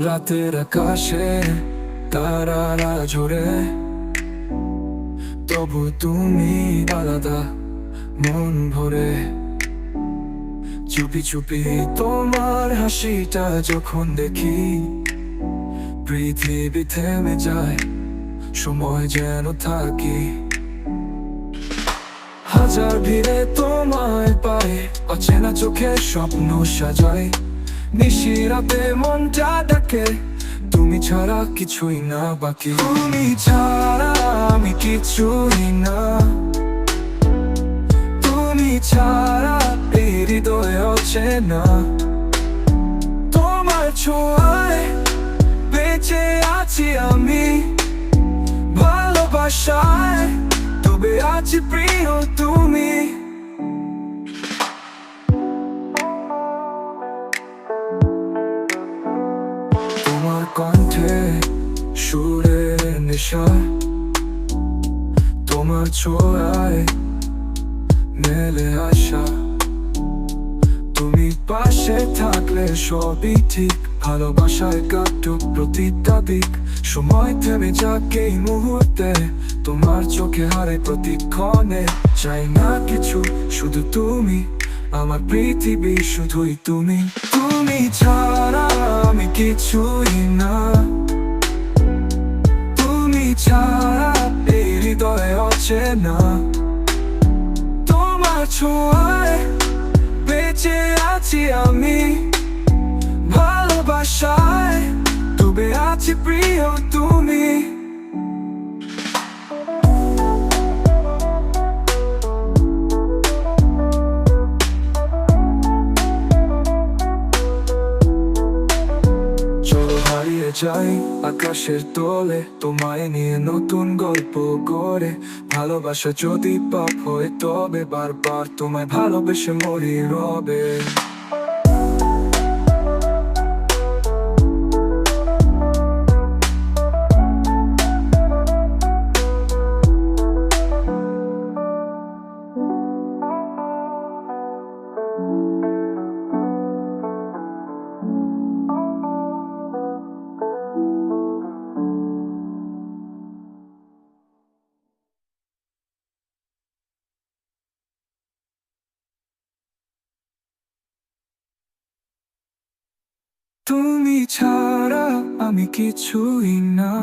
রাতের আকাশে, তারারা ঝরে তবু তুমি আলাদা, মন ভরে। চুপি চুপি তোমার হাসিটা যখন দেখি, পৃথিবী থেমে যায়, সময় যেন থাকি। হাজার ভিড়ে তোমায় পাই অচেনা চোখে স্বপ্ন সাজাই নিশিরাতে মনটা ডাকে তুমি ছাড়া কিছুই না বাকি। তুমি ছাড়া আমি কিছুই না। তুমি ছাড়া এই হৃদয় অচেনা তোমার ছোঁয়ায় বেঁচে আছি আমি। ভালোবাসায় তবে আছি প্রিয় কণ্ঠে সুরের নেশা। তোমার ছোঁয়ায় মেলে আশা। তুমি পাশে থাকলে সবই ঠিক। ভালোবাসায় কাটুক প্রতিটা সময় থেমে যাক এই মুহূর্তে। তোমার চোখে হারে প্রতিক্ষণে। চাই না কিছু, শুধু তুমি। আমার পৃথিবী শুধুই তুমি। তুমি ছাড়া আমি কিছুই না। তুমি ছাড়া এই হৃদয়ে অচেনা তোমার ছোঁয়ায় বেঁচে আছি আমি। ভালোবাসায় ডুবে আছি প্রিয় তুমি। যাই আকাশের তোলে তোমায় নিয়ে নতুন গল্প করে ভালোবাসা যদি পাপ হয় তবে বারবার তোমায় ভালোবেসে মরি রবে। তুমি ছাড়া আমি কিছুই না।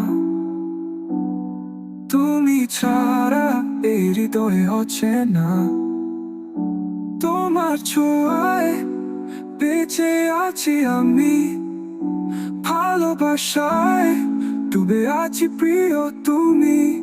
তুমি ছাড়া এই হৃদয়ে অচেনা। তোমার ছোঁয়ায় বেঁচে আছি আমি। ভালোবাসায় ডুবে আছি প্রিয় তুমি।